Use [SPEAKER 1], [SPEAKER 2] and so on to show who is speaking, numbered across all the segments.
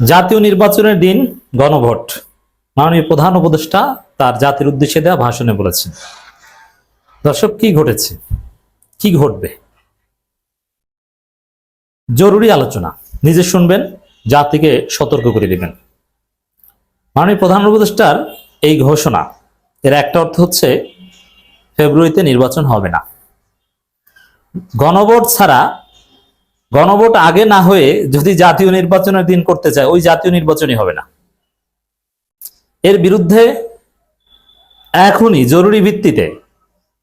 [SPEAKER 1] জাতীয় নির্বাচনের দিন গণভোট। মাননীয় প্রধান উপদেষ্টা তার জাতির উদ্দেশ্যে দেওয়া ভাষণে বলেছেন। দর্শক, কি ঘটেছে? কি ঘটবে? জরুরি আলোচনা। নিজে শুনবেন, জাতিকে সতর্ক করে দিবেন। মাননীয় প্রধান উপদেষ্টার এই ঘোষণা, এর একটা অর্থ হচ্ছে, ফেব্রুয়ারিতে নির্বাচন হবে না। গণভোট ছাড়া গণভোট আগে না হয়ে যদি জাতীয় নির্বাচনের দিন করতে চায়, ওই জাতীয় নির্বাচনই হবে না। এর বিরুদ্ধে এখনই জরুরি ভিত্তিতে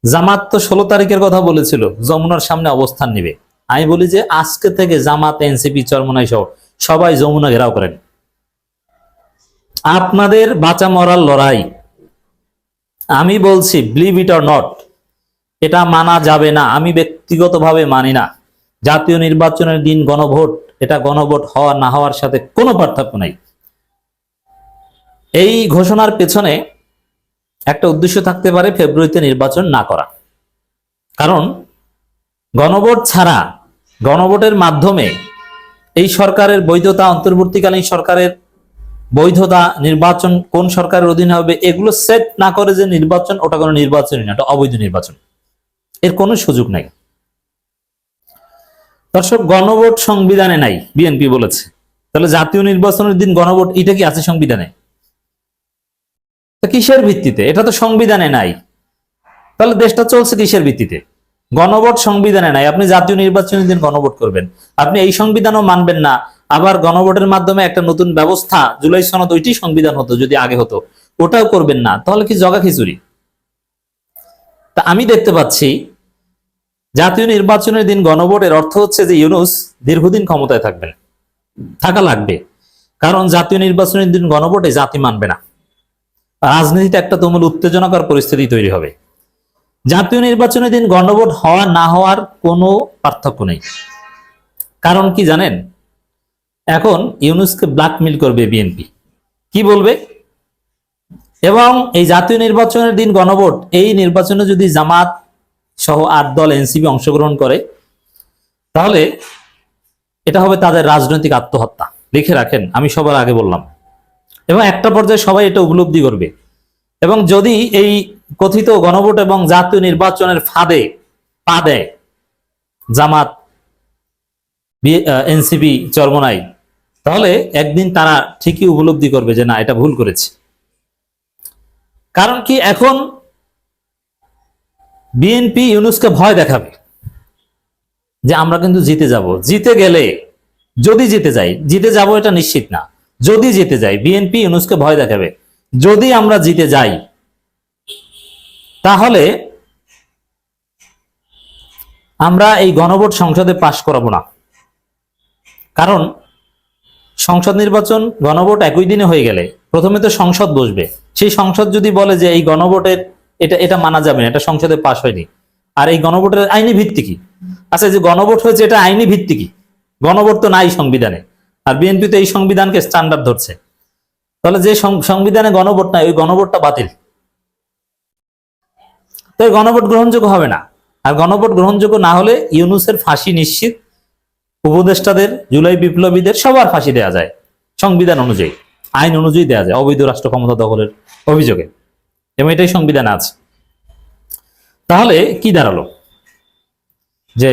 [SPEAKER 1] জামাত তো ষোলো তারিখের কথা বলেছিল, যমুনার সামনে অবস্থান নিবে। আমি বলি যে আজকে থেকে জামাত, এনসিপি, চরমনাই সহ সবাই যমুনা ঘেরাও করেন। আপনাদের বাঁচা মরার লড়াই। আমি বলছি বিলিভ ইট অর নট এটা মানা যাবে না, আমি ব্যক্তিগতভাবে মানি না। জাতীয় নির্বাচনের দিন গণভোট, এটা গণভোট হওয়া না হওয়ার সাথে কোনো পার্থক্য নাই। এই ঘোষণার পেছনে একটা উদ্দেশ্য থাকতে পারে ফেব্রুয়ারিতে নির্বাচন না করা। কারণ গণভোট ছাড়া গণভোটের মাধ্যমে এই সরকারের বৈধতা, অন্তর্বর্তীকালীন সরকারের বৈধতা, নির্বাচন কোন সরকারের অধীনে হবে, এগুলো সেট না করে যে নির্বাচন, ওটা কোনো নির্বাচনই না, ওটা অবৈধ নির্বাচন। এর কোনো সুযোগ নাই। দর্শক, গণভোট সংবিধানে নাই বিএনপি বলেছে। তাহলে জাতীয় নির্বাচনের দিন গণভোট, এটা কি আছে সংবিধানে? কিসের ভিত্তিতে? এটা তো সংবিধানে নাই। তাহলে দেশটা চলছে কিসের ভিত্তিতে? গণভোট সংবিধানে নাই। আপনি জাতীয় নির্বাচনের দিন গণভোট করবেন। আপনি এই সংবিধানও মানবেন না। আবার গণভোটের মাধ্যমে একটা নতুন ব্যবস্থা, জুলাই সনদ, ওইটি সংবিধান হতো, যদি আগে হতো। ওটাও করবেন না। তাহলে কি জগা খিচুড়ি? তা আমি দেখতে পাচ্ছি জাতীয় নির্বাচনের দিন গণভোটের অর্থ হচ্ছে যে ইউনুস দীর্ঘদিন ক্ষমতায় থাকবেন, থাকা লাগবে। কারণ জাতীয় নির্বাচনের দিন গণভোটে জাতি মানবে না। রাজনীতিতে একটা তুমুল উত্তেজনাকর পরিস্থিতি তৈরি হবে। জাতীয় নির্বাচনের দিন গণভোট হওয়া না হওয়ার কোনো পার্থক্য নেই। কারণ কি জানেন? এখন ইউনুসকে ব্ল্যাকমেল করবে বিএনপি। কি বলবে? এবং এই জাতীয় নির্বাচনের দিন গণভোট, এই নির্বাচনে যদি জামাত সহ আট দল এনসিপি অংশগ্রহণ করে, তাহলে এটা হবে তাদের রাজনৈতিক আত্মহত্যা। লিখে রাখেন, আমি সবার আগে বললাম। এবং একটা পর্যায়ে সবাই এটা উপলব্ধি করবে। এবং যদি এই কথিত গণভোট এবং জাতীয় নির্বাচনের ফাঁদে, পা দেয় জামাত এনসিপি চরমনাই, তাহলে একদিন তারা ঠিকই উপলব্ধি করবে যে না, এটা ভুল করেছে। কারণ কি এখন বিএনপি ইউনুসকে ভয় দেখাবে যে আমরা কিন্তু জিতে যাব। জিতে গেলে, যদি জিতে যাই, জিতে যাব এটা নিশ্চিত না। যদি জিতে যাই বিএনপি ইউনুসকে ভয় দেখাবে। যদি আমরা জিতে যাই, তাহলে আমরা এই গণভোট সংসদে পাশ করাবো না। কারণ সংসদ নির্বাচন, গণভোট একই দিনে হয়ে গেলে প্রথমে তো সংসদ বসবে। সেই সংসদ যদি বলে যে এই গণভোটের এটা এটা মানা যাবে না, এটা সংসদে পাশ হয়নি। আর এই গণভোটের আইনি ভিত্তি কি? আচ্ছা যে গণভোট হয়েছে, এটা আইনি ভিত্তি কি? গণভোট তো নাই সংবিধানে। আর বিএনপি তো এই সংবিধানকে স্ট্যান্ডার্ড ধরছে। তাহলে যে সংবিধানে গণভোট নাই, ওই গণভোটটা বাতিল। তো গণভোট গ্রহণযোগ্য হবে না। আর গণভোট গ্রহণযোগ্য না হলে ইউনুসের ফাঁসি নিশ্চিত। উপদেষ্টাদের, জুলাই বিপ্লবীদের সবার ফাঁসি দেওয়া যায়। সংবিধান অনুযায়ী, আইন অনুযায়ী দেওয়া যায়, অবৈধ রাষ্ট্র ক্ষমতা দখলের অভিযোগে। এবং এটাই সংবিধানে আছে। তাহলে কি দাঁড়াল? যে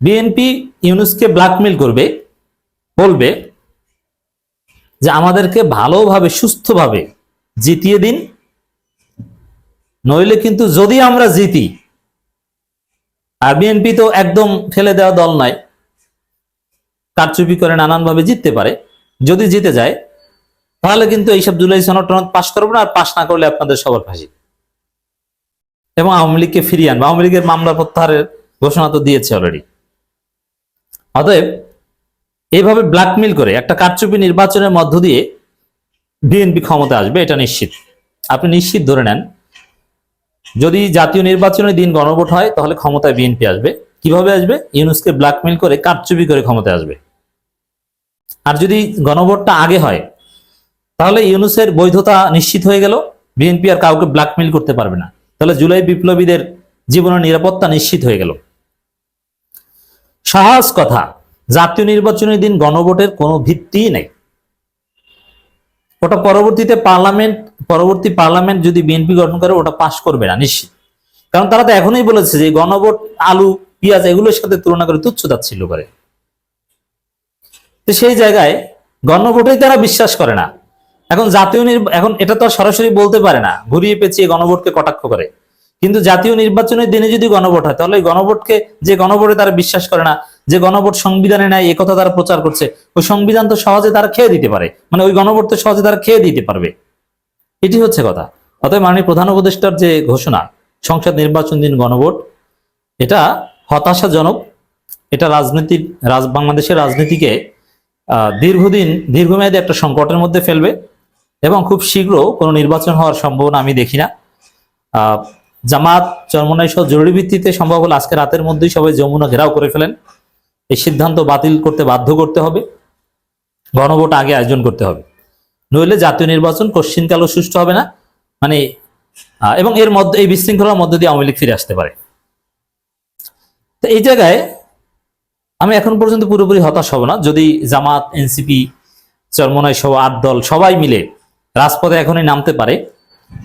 [SPEAKER 1] বিএনপি ইউনুসকে ব্ল্যাকমেল করবে, বলবে যে আমাদেরকে ভালোভাবে, সুস্থভাবে জিতিয়ে দিন, নইলে কিন্তু যদি আমরা জিতি, আর বিএনপি তো একদম ফেলে দেওয়া দল নয় কারচুপি করে নানানভাবে জিততে পারে, যদি জিতে যায় তাহলে কিন্তু এইসব জুলাই সনদ টনদ পাশ করব না, আর পাশ না করলে আপনাদের সবার ফাঁসি। এবং আওয়ামী লীগকে ফিরিয়ে আনবে। আওয়ামী লীগের মামলা প্রত্যাহারের ঘোষণা তো দিয়েছে অলরেডি অতএব এইভাবে ব্ল্যাকমেল করে একটা কারচুপি নির্বাচনের মধ্য দিয়ে বিএনপি ক্ষমতা আসবে, এটা নিশ্চিত। আপনি নিশ্চিত ধরে নেন, যদি জাতীয় নির্বাচনের দিন গণভোট হয়, তাহলে ক্ষমতায় বিএনপি আসবে। কীভাবে আসবে? ইউনুসকে ব্ল্যাকমেল করে, কারচুপি করে ক্ষমতায় আসবে। আর যদি গণভোটটা আগে হয় তাহলে ইউনুসের বৈধতা নিশ্চিত হয়ে গেল, বিএনপি আর কাউকে ব্ল্যাকমেল করতে পারবে না। তাহলে জুলাই বিপ্লবীদের জীবনের নিরাপত্তা নিশ্চিত হয়ে গেল। সহজ কথা, জাতীয় নির্বাচনের দিন গণভোটের কোনো ভিত্তি নেই। ওটা পরবর্তীতে পার্লামেন্ট, পরবর্তী পার্লামেন্ট যদি বিএনপি গঠন করে, ওটা পাশ করবে না, নিশ্চিত। কারণ তারা তো এখনই বলেছে যে গণভোট, আলু, পেঁয়াজ এগুলোর সাথে তুলনা করে তুচ্ছ তাচ্ছিল্য করে। তো সেই জায়গায় গণভোটেই তারা বিশ্বাস করে না। এখন জাতীয় এখন এটা তো সরাসরি বলতে পারে না, ঘুরিয়ে পেঁচিয়ে গণভোটকে কটাক্ষ করে। কিন্তু জাতীয় নির্বাচনের দিনে যদি গণভোট হয়, তাহলে গণভোটকে যে গণভোটে তারা বিশ্বাস করে না, যে গণভোট সংবিধানে নাই একথা তারা প্রচার করছে, ওই সংবিধান তো সহজে তারা খেয়ে দিতে পারে। মানে ওই গণভোট তো সহজে তারা খেয়ে দিতে পারবে। এটি হচ্ছে কথা। অতএব মাননীয় প্রধান উপদেষ্টার যে ঘোষণা, সংসদ নির্বাচন দিন গণভোট, এটা হতাশাজনক। এটা রাজনীতির, রাজ বাংলাদেশের রাজনীতিকে দীর্ঘদিন, দীর্ঘমেয়াদী একটা সংকটের মধ্যে ফেলবে। এবং খুব শীঘ্র কোনো নির্বাচন হওয়ার সম্ভাবনা আমি দেখি না। জামাত চরমনাই সহ জরুরি ভিত্তিতে সম্ভব হলে আজকে রাতের মধ্যেই সবাই যমুনা ঘেরাও করে ফেলেন। এই সিদ্ধান্ত বাতিল করতে বাধ্য করতে হবে। গণভোট আগে আয়োজন করতে হবে। নইলে জাতীয় নির্বাচন কশ্চিনকালও সুষ্ঠু হবে না। মানে এবং এর মধ্যে এই বিশৃঙ্খলার মধ্যে দিয়ে আওয়ামী লীগ ফিরে আসতে পারে। তো এই জায়গায় আমি এখন পর্যন্ত পুরোপুরি হতাশ হব না। যদি জামাত, এনসিপি, চরমনাই সহ আট দল সবাই মিলে রাজপথে এখনই নামতে পারে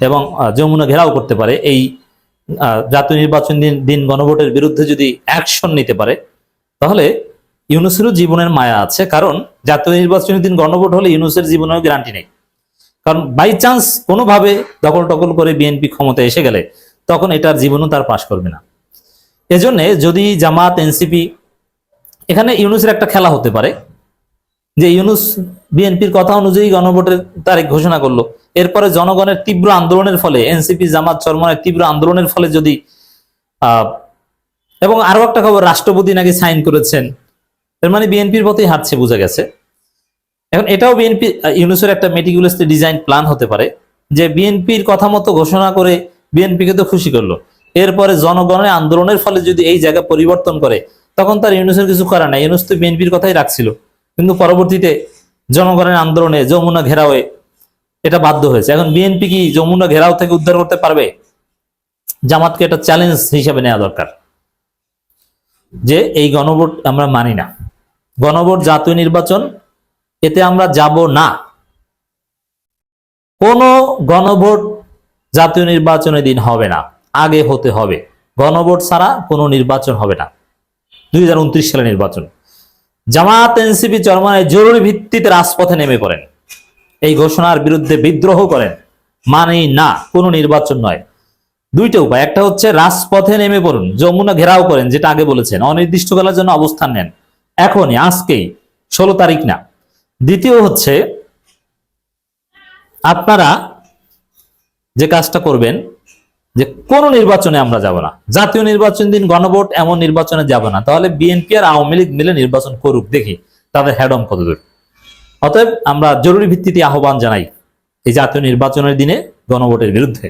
[SPEAKER 1] এবং যমুনা ঘেরাও করতে পারে। এই জাতীয় নির্বাচন দিন দিন গণভোটের বিরুদ্ধে যদি অ্যাকশন নিতে পারে, তাহলে ইউনুসেরও জীবনের মায়া আছে। কারণ, জাতীয় নির্বাচনের দিন গণভোট হলে ইউনুসের জীবনের গ্যারান্টি নেই। কারণ বাই চান্স কোনোভাবে দখল টকল করে বিএনপি ক্ষমতা এসে গেলে, তখন এটার জীবনও তার পাশ করবে না। এজন্যে যদি জামাত, এনসিপি, এখানে ইউনুসের একটা খেলা হতে পারে। যে ইউনুস বিএনপির কথা অনুযায়ী গণভোটের তারিখ ঘোষণা করল। এরপরে জনগণের তীব্র আন্দোলনের ফলে, এনসিপি, জামাত চরমনের তীব্র আন্দোলনের ফলে যদি এবং আরও একটা খবর, রাষ্ট্রপতি নাকি সাইন করেছেন। এর মানে বিএনপির পথেই হাঁটছে, বোঝা গেছে। এখন এটাও বিএনপি, ইউনুসের একটা মেটিকুলাসলি ডিজাইন প্ল্যান হতে পারে, যে বিএনপির কথা মতো ঘোষণা করে বিএনপিকে তো খুশি করল। এরপরে জনগণের আন্দোলনের ফলে যদি এই জায়গা পরিবর্তন করে, তখন তার ইউনুসের কিছু করার নাই। ইউনুস তো বিএনপির কথাই রাখছিল। কিন্তু পরবর্তীতে জনগণের আন্দোলনে যমুনা ঘেরাওয়ে এটা বাধ্য হয়েছে। এখন বিএনপি কি যমুনা ঘেরাও থেকে উদ্ধার করতে পারবে? জামাতকে একটা চ্যালেঞ্জ হিসাবে নেওয়া দরকার। যে এই গণভোট আমরা মানি না। গণভোট জাতীয় নির্বাচন, এতে আমরা যাব না। কোন গণভোট জাতীয় নির্বাচনের দিন হবে না। আগে হতে হবে। গণভোট ছাড়া কোনো নির্বাচন হবে না। দুই হাজার উনত্রিশ সালে নির্বাচন। জামাত এনসিপি চরমানের জরুরি ভিত্তিতে রাজপথে নেমে পড়েন। এই ঘোষণার বিরুদ্ধে বিদ্রোহ করেন। মানেই না, কোনো নির্বাচন নয়। দুইটা উপায়। একটা হচ্ছে রাজপথে নেমে পড়ুন, যমুনা ঘেরাও করেন, যেটা আগে বলেছেন, অনির্দিষ্টকালের জন্য অবস্থান নেন। এখনই, আজকেই, ষোলো তারিখ না। দ্বিতীয় হচ্ছে, আপনারা যে কাজটা করবেন যে কোন নির্বাচনে আমরা যাব না। জাতীয় নির্বাচন দিন গণভোট এমন নির্বাচনে যাব না। তাহলে বিএনপি আর আওয়ামী লীগ মিলে নির্বাচন করুক, দেখি তাদের হ্যাডম কতদূর। অতএব আমরা জরুরি ভিত্তিতে আহ্বান জানাই এই জাতীয় নির্বাচনের দিনে গণভোটের বিরুদ্ধে।